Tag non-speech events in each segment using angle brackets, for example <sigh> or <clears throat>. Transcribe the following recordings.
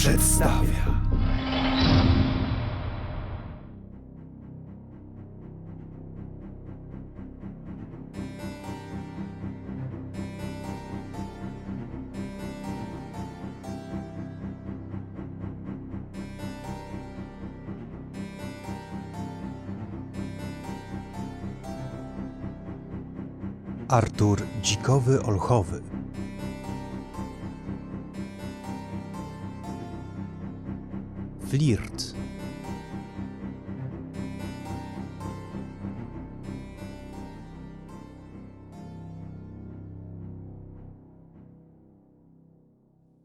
przedstawia. Artur Dzikowy Olchowy Flirt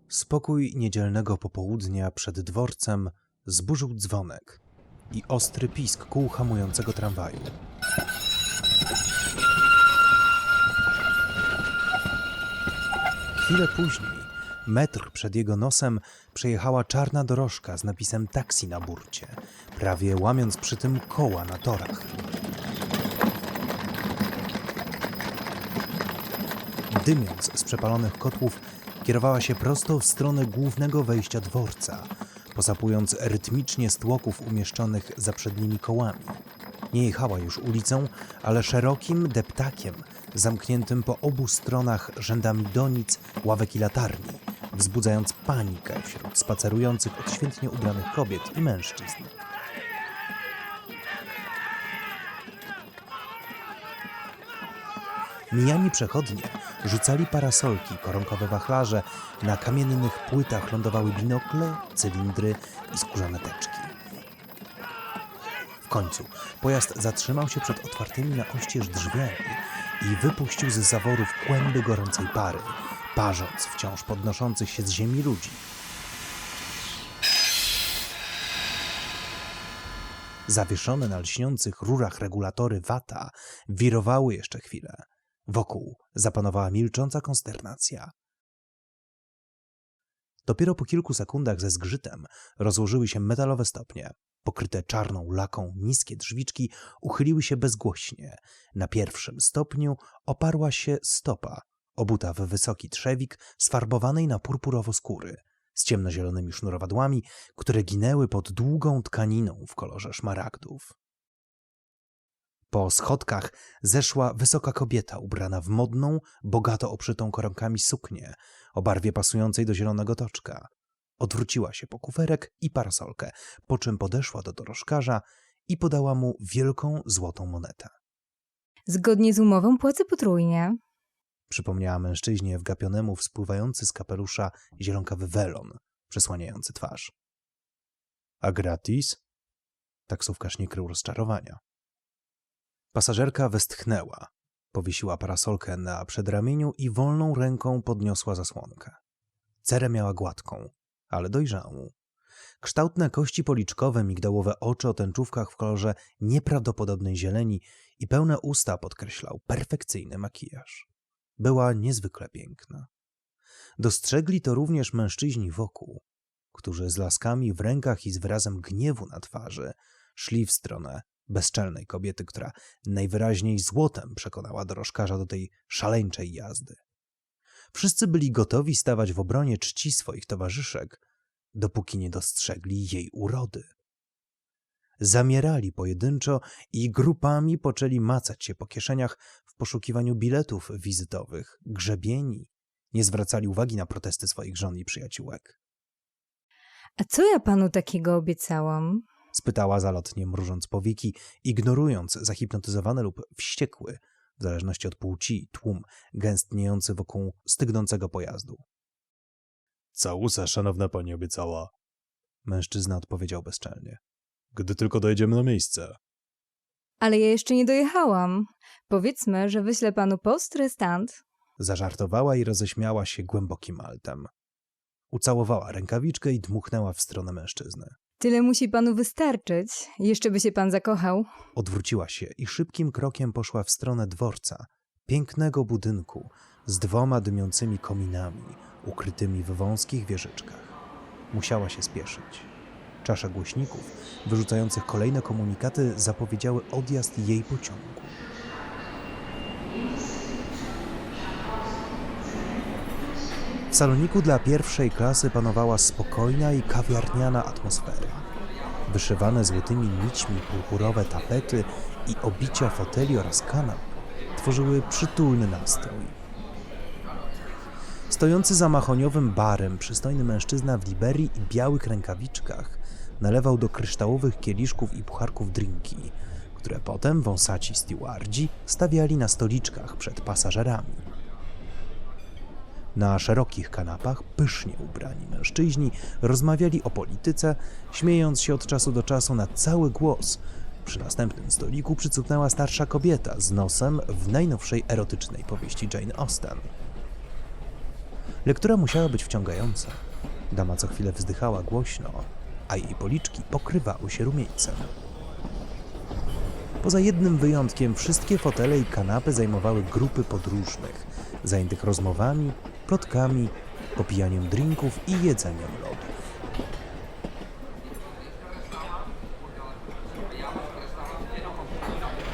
Spokój niedzielnego popołudnia przed dworcem zburzył dzwonek i ostry pisk kół hamującego tramwaju. Chwilę później, metr przed jego nosem, przejechała czarna dorożka z napisem taksi na burcie, prawie łamiąc przy tym koła na torach. Dymiąc z przepalonych kotłów, kierowała się prosto w stronę głównego wejścia dworca, posapując rytmicznie z tłoków umieszczonych za przednimi kołami. Nie jechała już ulicą, ale szerokim deptakiem, zamkniętym po obu stronach rzędami donic, ławek i latarni, wzbudzając panikę wśród spacerujących odświętnie ubranych kobiet i mężczyzn. Mijani przechodnie rzucali parasolki, koronkowe wachlarze, na kamiennych płytach lądowały binokle, cylindry i skórzane teczki. W końcu pojazd zatrzymał się przed otwartymi na oścież drzwiami i wypuścił z zaworów kłęby gorącej pary, parząc wciąż podnoszących się z ziemi ludzi. Zawieszone na lśniących rurach regulatory wata wirowały jeszcze chwilę. Wokół zapanowała milcząca konsternacja. Dopiero po kilku sekundach ze zgrzytem rozłożyły się metalowe stopnie. Pokryte czarną laką niskie drzwiczki uchyliły się bezgłośnie. Na pierwszym stopniu oparła się stopa, obuta w wysoki trzewik sfarbowanej na purpurowo skóry, z ciemnozielonymi sznurowadłami, które ginęły pod długą tkaniną w kolorze szmaragdów. Po schodkach zeszła wysoka kobieta ubrana w modną, bogato obszytą koronkami suknię o barwie pasującej do zielonego toczka. Odwróciła się po kuferek i parasolkę, po czym podeszła do dorożkarza i podała mu wielką złotą monetę. Zgodnie z umową płacę potrójnie. Przypomniała mężczyźnie wgapionemu wspływający z kapelusza zielonkawy welon, przesłaniający twarz. A gratis? Taksówkarz nie krył rozczarowania. Pasażerka westchnęła, powiesiła parasolkę na przedramieniu i wolną ręką podniosła zasłonkę. Cerę miała gładką, ale dojrzałą. Kształtne kości policzkowe, migdałowe oczy o tęczówkach w kolorze nieprawdopodobnej zieleni i pełne usta podkreślał perfekcyjny makijaż. Była niezwykle piękna. Dostrzegli to również mężczyźni wokół, którzy z laskami w rękach i z wyrazem gniewu na twarzy szli w stronę bezczelnej kobiety, która najwyraźniej złotem przekonała dorożkarza do tej szaleńczej jazdy. Wszyscy byli gotowi stawać w obronie czci swoich towarzyszek, dopóki nie dostrzegli jej urody. Zamierali pojedynczo i grupami poczęli macać się po kieszeniach w poszukiwaniu biletów wizytowych, grzebieni, nie zwracali uwagi na protesty swoich żon i przyjaciółek. A co ja panu takiego obiecałam? spytała zalotnie, mrużąc powieki, ignorując zahipnotyzowany lub wściekły, w zależności od płci, tłum gęstniejący wokół stygnącego pojazdu. Całusa, szanowna pani obiecała, Mężczyzna odpowiedział bezczelnie. gdy tylko dojedziemy na miejsce. Ale ja jeszcze nie dojechałam. Powiedzmy, że wyślę panu post restant. Zażartowała i roześmiała się głębokim altem. Ucałowała rękawiczkę i dmuchnęła w stronę mężczyzny. Tyle musi panu wystarczyć. Jeszcze by się pan zakochał. Odwróciła się i szybkim krokiem poszła w stronę dworca, pięknego budynku z dwoma dymiącymi kominami, ukrytymi w wąskich wieżyczkach. Musiała się spieszyć. Czasze głośników, wyrzucających kolejne komunikaty, zapowiedziały odjazd jej pociągu. W saloniku dla pierwszej klasy panowała spokojna i kawiarniana atmosfera. Wyszywane złotymi nićmi purpurowe tapety i obicia foteli oraz kanap tworzyły przytulny nastrój. Stojący za machoniowym barem przystojny mężczyzna w liberii i białych rękawiczkach nalewał do kryształowych kieliszków i pucharków drinki, które potem wąsaci stewardzi stawiali na stoliczkach przed pasażerami. Na szerokich kanapach pysznie ubrani mężczyźni rozmawiali o polityce, śmiejąc się od czasu do czasu na cały głos. Przy następnym stoliku przycupnęła starsza kobieta z nosem w najnowszej erotycznej powieści Jane Austen. Lektura musiała być wciągająca. Dama co chwilę wzdychała głośno, a jej policzki pokrywały się rumieńcem. Poza jednym wyjątkiem, wszystkie fotele i kanapy zajmowały grupy podróżnych, zajętych rozmowami, plotkami, popijaniem drinków i jedzeniem lodów.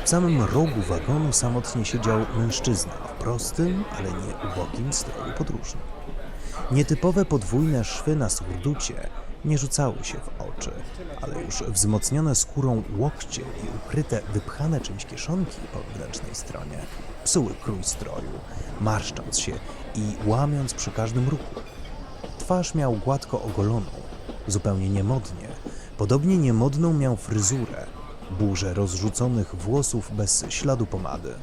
W samym rogu wagonu samotnie siedział mężczyzna w prostym, ale nie ubogim stroju podróżnym. Nietypowe podwójne szwy na surducie nie rzucały się w oczy, ale już wzmocnione skórą łokcie i ukryte, wypchane czymś kieszonki po wewnętrznej stronie psuły krój stroju, marszcząc się i łamiąc przy każdym ruchu. Twarz miał gładko ogoloną, zupełnie niemodnie. Podobnie niemodną miał fryzurę, burzę rozrzuconych włosów bez śladu pomady.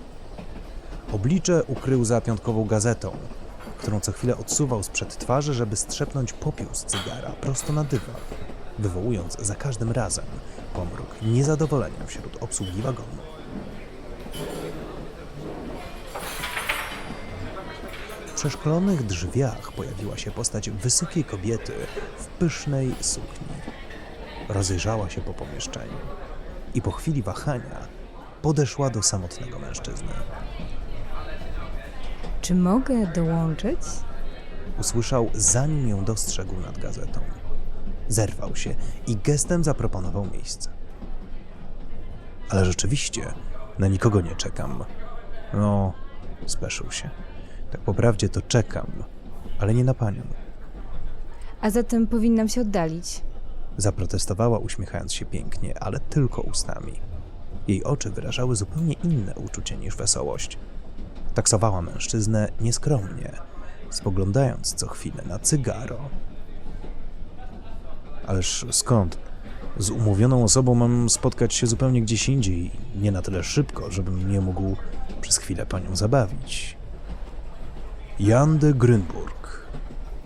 Oblicze ukrył za piątkową gazetą, którą co chwilę odsuwał sprzed twarzy, żeby strzepnąć popiół z cygara prosto na dywan, wywołując za każdym razem pomruk niezadowolenia wśród obsługi wagonu. W przeszklonych drzwiach pojawiła się postać wysokiej kobiety w pysznej sukni. Rozejrzała się po pomieszczeniu i po chwili wahania podeszła do samotnego mężczyzny. Czy mogę dołączyć? usłyszał, zanim ją dostrzegł nad gazetą. Zerwał się i gestem zaproponował miejsce. Ale rzeczywiście, na nikogo nie czekam. No, speszył się. Tak po prawdzie to czekam, ale nie na panią. A zatem powinnam się oddalić. Zaprotestowała, uśmiechając się pięknie, ale tylko ustami. Jej oczy wyrażały zupełnie inne uczucie niż wesołość. Taksowała mężczyznę nieskromnie, spoglądając co chwilę na cygaro. Ależ skąd? Z umówioną osobą mam spotkać się zupełnie gdzieś indziej, nie na tyle szybko, żebym nie mógł przez chwilę panią zabawić. Jan de Grünburg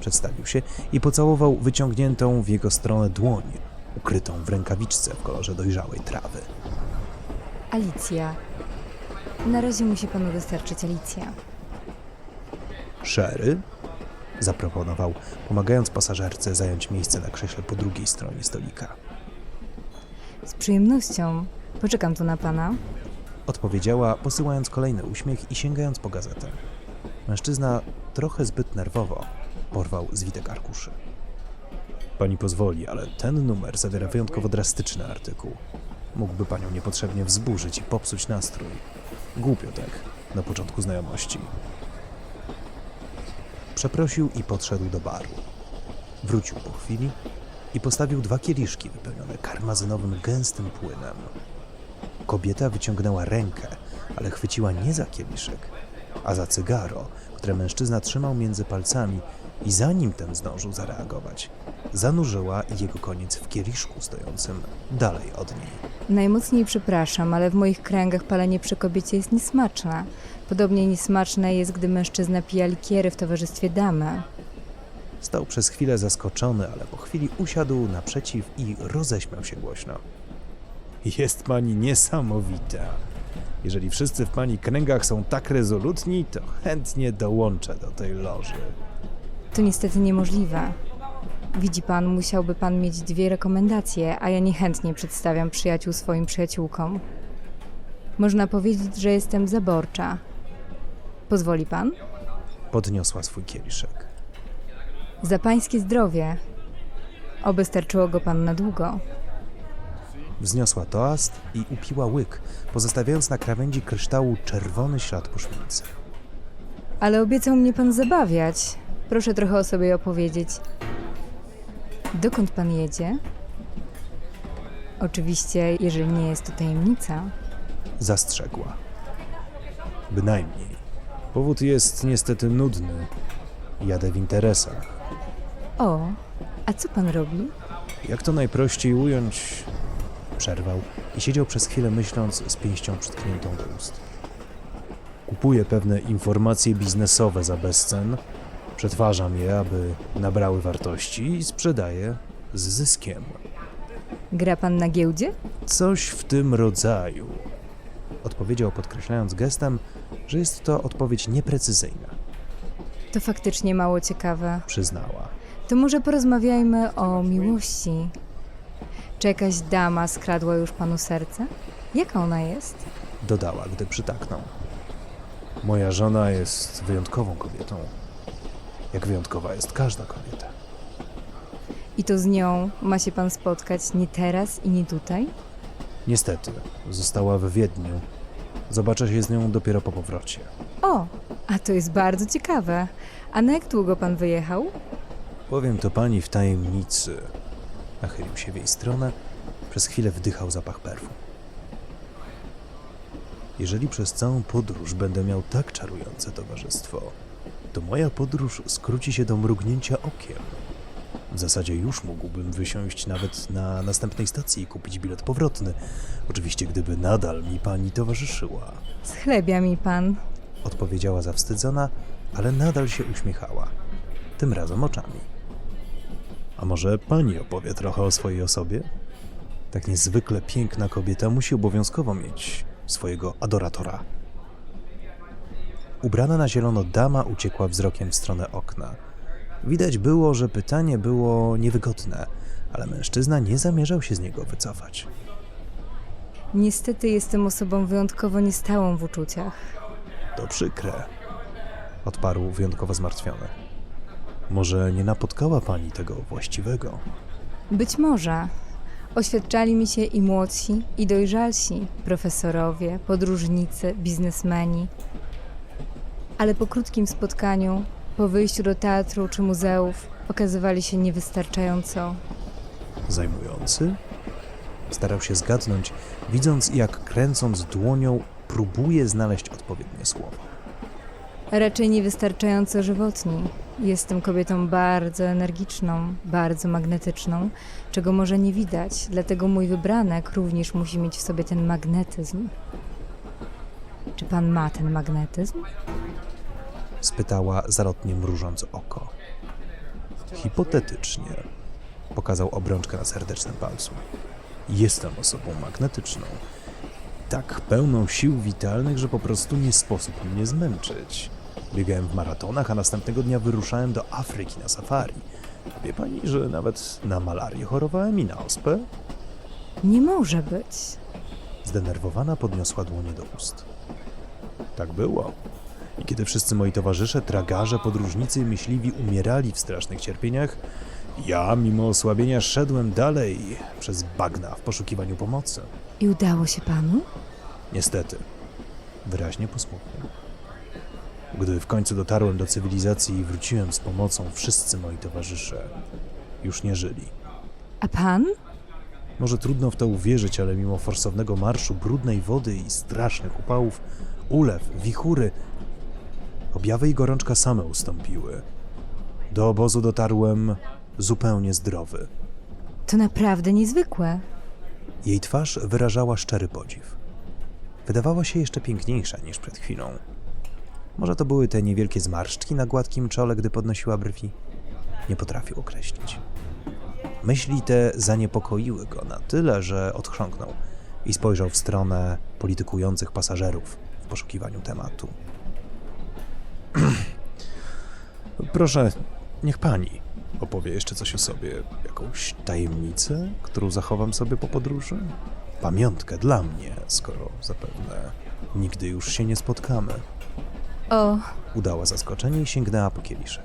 przedstawił się i pocałował wyciągniętą w jego stronę dłoń, ukrytą w rękawiczce w kolorze dojrzałej trawy. Alicja. Na razie musi panu dostarczyć Alicja. Sherry? Zaproponował, pomagając pasażerce zająć miejsce na krześle po drugiej stronie stolika. Z przyjemnością. Poczekam tu na pana. Odpowiedziała, posyłając kolejny uśmiech i sięgając po gazetę. Mężczyzna, trochę zbyt nerwowo, porwał zwitek arkuszy. Pani pozwoli, ale ten numer zawiera wyjątkowo drastyczny artykuł. Mógłby panią niepotrzebnie wzburzyć i popsuć nastrój. Głupio tak, na początku znajomości. Przeprosił i podszedł do baru. Wrócił po chwili i postawił dwa kieliszki wypełnione karmazynowym gęstym płynem. Kobieta wyciągnęła rękę, ale chwyciła nie za kieliszek, a za cygaro, które mężczyzna trzymał między palcami i zanim ten zdążył zareagować, zanurzyła jego koniec w kieliszku stojącym dalej od niej. Najmocniej przepraszam, ale w moich kręgach palenie przy kobiecie jest niesmaczne. Podobnie niesmaczne jest, gdy mężczyzna pija likiery w towarzystwie damy. Stał przez chwilę zaskoczony, ale po chwili usiadł naprzeciw i roześmiał się głośno. Jest pani niesamowita. Jeżeli wszyscy w pani kręgach są tak rezolutni, to chętnie dołączę do tej loży. To niestety niemożliwe. Widzi pan, musiałby pan mieć dwie rekomendacje, a ja niechętnie przedstawiam przyjaciół swoim przyjaciółkom. Można powiedzieć, że jestem zaborcza. Pozwoli pan? Podniosła swój kieliszek. Za pańskie zdrowie. Oby starczyło go pan na długo. Wzniosła toast i upiła łyk, pozostawiając na krawędzi kryształu czerwony ślad po szmince. Ale obiecał mnie pan zabawiać. Proszę trochę o sobie opowiedzieć. Dokąd pan jedzie? Oczywiście, jeżeli nie jest to tajemnica. Zastrzegła. Bynajmniej. Powód jest niestety nudny. Jadę w interesach. O, a co pan robi? Jak to najprościej ująć? Przerwał i siedział przez chwilę myśląc z pięścią przytkniętą do ust. Kupuję pewne informacje biznesowe za bezcen, przetwarzam je, aby nabrały wartości i sprzedaję z zyskiem. Gra pan na giełdzie? Coś w tym rodzaju. Odpowiedział podkreślając gestem, że jest to odpowiedź nieprecyzyjna. To faktycznie mało ciekawe. Przyznała. To może porozmawiajmy o miłości. Czy jakaś dama skradła już panu serce? Jaka ona jest? Dodała, gdy przytaknął. Moja żona jest wyjątkową kobietą. Jak wyjątkowa jest każda kobieta. I to z nią ma się pan spotkać nie teraz i nie tutaj? Niestety, została w Wiedniu. Zobaczę się z nią dopiero po powrocie. O, a to jest bardzo ciekawe. A na jak długo pan wyjechał? Powiem to pani w tajemnicy. Nachylił się w jej stronę, przez chwilę wdychał zapach perfum. Jeżeli przez całą podróż będę miał tak czarujące towarzystwo, to moja podróż skróci się do mrugnięcia okiem. W zasadzie już mógłbym wysiąść nawet na następnej stacji i kupić bilet powrotny. Oczywiście, gdyby nadal mi pani towarzyszyła. Schlebia mi pan. Odpowiedziała zawstydzona, ale nadal się uśmiechała. Tym razem oczami. A może pani opowie trochę o swojej osobie? Tak niezwykle piękna kobieta musi obowiązkowo mieć swojego adoratora. Ubrana na zielono dama uciekła wzrokiem w stronę okna. Widać było, że pytanie było niewygodne, ale mężczyzna nie zamierzał się z niego wycofać. Niestety jestem osobą wyjątkowo niestałą w uczuciach. To przykre, odparł wyjątkowo zmartwiony. Może nie napotkała pani tego właściwego? Być może. Oświadczali mi się i młodsi, i dojrzalsi, profesorowie, podróżnicy, biznesmeni. Ale po krótkim spotkaniu, po wyjściu do teatru czy muzeów, okazywali się niewystarczająco. Zajmujący? Starał się zgadnąć, widząc jak kręcąc dłonią próbuje znaleźć odpowiednie słowo. Raczej niewystarczająco żywotni. Jestem kobietą bardzo energiczną, bardzo magnetyczną, czego może nie widać, dlatego mój wybranek również musi mieć w sobie ten magnetyzm. Czy pan ma ten magnetyzm? Spytała zalotnie mrużąc oko. Hipotetycznie pokazał obrączkę na serdecznym palcu. Jestem osobą magnetyczną. Tak pełną sił witalnych, że po prostu nie sposób mnie zmęczyć. Biegałem w maratonach, a następnego dnia wyruszałem do Afryki na safari. Wie pani, że nawet na malarię chorowałem i na ospę? Nie może być. Zdenerwowana podniosła dłonie do ust. Tak było. I kiedy wszyscy moi towarzysze, tragarze, podróżnicy i myśliwi umierali w strasznych cierpieniach, ja, mimo osłabienia, szedłem dalej przez bagna w poszukiwaniu pomocy. I udało się panu? Niestety, wyraźnie posmutniał. Gdy w końcu dotarłem do cywilizacji i wróciłem z pomocą, wszyscy moi towarzysze już nie żyli. A pan? Może trudno w to uwierzyć, ale mimo forsownego marszu, brudnej wody i strasznych upałów, ulew, wichury, objawy i gorączka same ustąpiły. Do obozu dotarłem zupełnie zdrowy. To naprawdę niezwykłe. Jej twarz wyrażała szczery podziw. Wydawała się jeszcze piękniejsza niż przed chwilą. Może to były te niewielkie zmarszczki na gładkim czole, gdy podnosiła brwi? Nie potrafił określić. Myśli te zaniepokoiły go na tyle, że odchrząknął i spojrzał w stronę politykujących pasażerów w poszukiwaniu tematu. <clears throat> Proszę, niech pani opowie jeszcze coś o sobie, jakąś tajemnicę, którą zachowam sobie po podróży? Pamiątkę dla mnie, skoro zapewne nigdy już się nie spotkamy. O, Udała zaskoczenie i sięgnęła po kieliszek.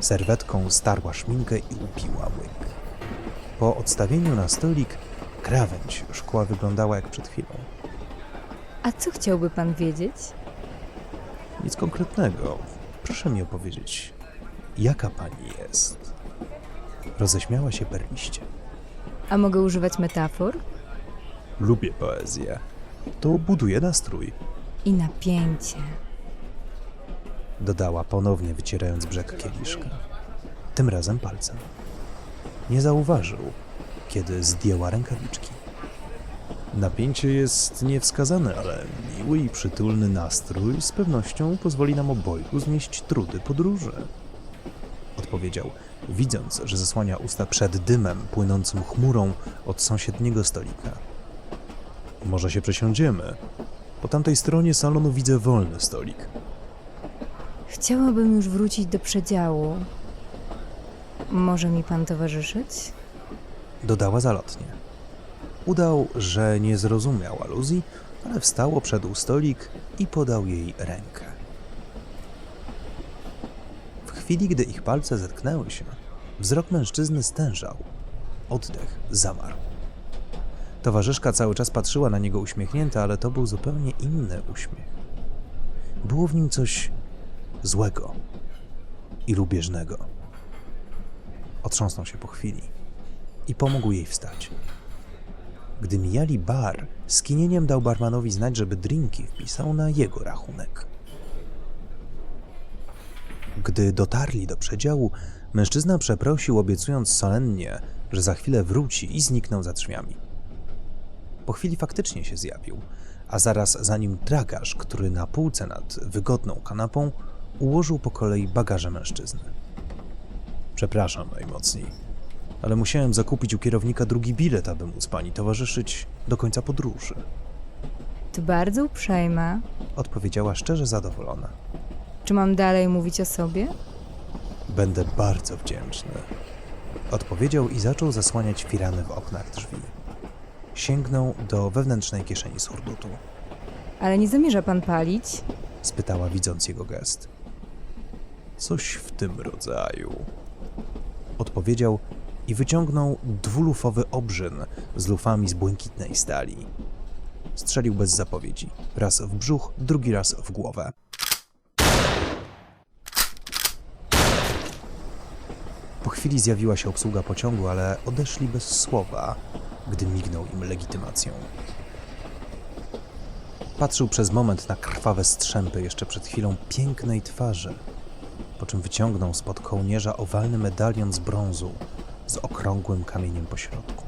Serwetką starła szminkę i upiła łyk. Po odstawieniu na stolik krawędź szkła wyglądała jak przed chwilą. a co chciałby pan wiedzieć? Nic konkretnego. Proszę mi opowiedzieć jaka pani jest. Roześmiała się perliście. A mogę używać metafor? Lubię poezję. To buduje nastrój, I napięcie. dodała ponownie wycierając brzeg kieliszka. Tym razem palcem. Nie zauważył, kiedy zdjęła rękawiczki. Napięcie jest niewskazane, ale miły i przytulny nastrój z pewnością pozwoli nam obojgu znieść trudy podróży. Odpowiedział, widząc, że zasłania usta przed dymem płynącym chmurą od sąsiedniego stolika. Może się przesiądziemy. Po tamtej stronie salonu widzę wolny stolik. Chciałabym już wrócić do przedziału. Może mi pan towarzyszyć? Dodała zalotnie. Udał, że nie zrozumiał aluzji, ale wstał, przedł stolik i podał jej rękę. W chwili, gdy ich palce zetknęły się, wzrok mężczyzny stężał. Oddech zamarł. Towarzyszka cały czas patrzyła na niego uśmiechnięta, ale to był zupełnie inny uśmiech. Było w nim coś złego i lubieżnego. Otrząsnął się po chwili i pomógł jej wstać. Gdy mijali bar, skinieniem dał barmanowi znać, żeby drinki wpisał na jego rachunek. Gdy dotarli do przedziału, mężczyzna przeprosił, obiecując solennie, że za chwilę wróci i zniknął za drzwiami. Po chwili faktycznie się zjawił, a zaraz za nim tragarz, który na półce nad wygodną kanapą ułożył po kolei bagaże mężczyzny. Przepraszam najmocniej, ale musiałem zakupić u kierownika drugi bilet, aby móc pani towarzyszyć do końca podróży. To bardzo uprzejme. Odpowiedziała szczerze zadowolona. Czy mam dalej mówić o sobie? Będę bardzo wdzięczny. Odpowiedział i zaczął zasłaniać firany w oknach drzwi. Sięgnął do wewnętrznej kieszeni surdutu. Ale nie zamierza pan palić? Spytała, widząc jego gest. Coś w tym rodzaju. Odpowiedział i wyciągnął dwulufowy obrzyn z lufami z błękitnej stali. Strzelił bez zapowiedzi. Raz w brzuch, drugi raz w głowę. Po chwili zjawiła się obsługa pociągu, ale odeszli bez słowa, gdy mignął im legitymacją. Patrzył przez moment na krwawe strzępy jeszcze przed chwilą pięknej twarzy, po czym wyciągnął spod kołnierza owalny medalion z brązu z okrągłym kamieniem po środku.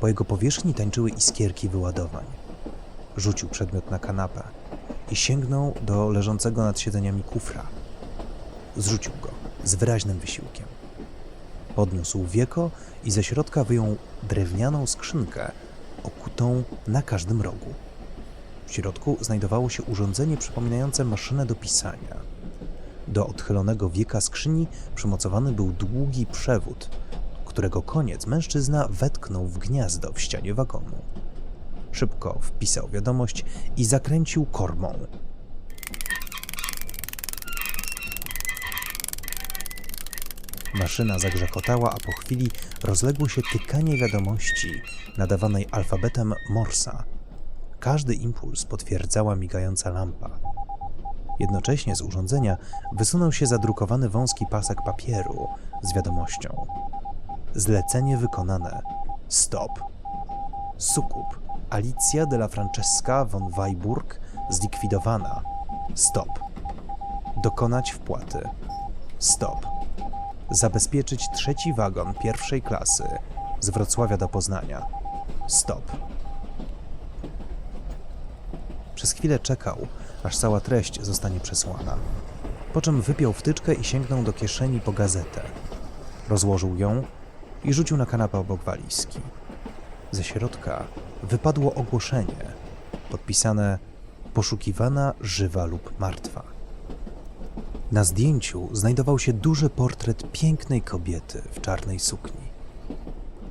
Po jego powierzchni tańczyły iskierki wyładowań. Rzucił przedmiot na kanapę i sięgnął do leżącego nad siedzeniami kufra. Zrzucił go z wyraźnym wysiłkiem. Podniósł wieko i ze środka wyjął drewnianą skrzynkę okutą na każdym rogu. W środku znajdowało się urządzenie przypominające maszynę do pisania. Do odchylonego wieka skrzyni przymocowany był długi przewód, którego koniec mężczyzna wetknął w gniazdo w ścianie wagonu. Szybko wpisał wiadomość i zakręcił kormą. Maszyna zagrzekotała, a po chwili rozległo się tykanie wiadomości nadawanej alfabetem Morsa. Każdy impuls potwierdzała migająca lampa. Jednocześnie z urządzenia wysunął się zadrukowany wąski pasek papieru z wiadomością. Zlecenie wykonane. Stop. Sukup. Alicja de la Francesca von Weiburg zlikwidowana. Stop. Dokonać wpłaty. Stop. Zabezpieczyć trzeci wagon pierwszej klasy z Wrocławia do Poznania. Stop. Przez chwilę czekał, aż cała treść zostanie przesłana. Po czym wypiął wtyczkę i sięgnął do kieszeni po gazetę. Rozłożył ją i rzucił na kanapę obok walizki. Ze środka wypadło ogłoszenie podpisane poszukiwana żywa lub martwa. Na zdjęciu znajdował się duży portret pięknej kobiety w czarnej sukni.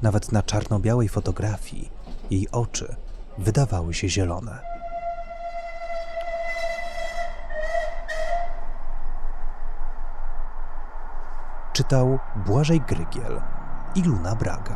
Nawet na czarno-białej fotografii jej oczy wydawały się zielone. Czytał Błażej Grygiel i Luna Braga.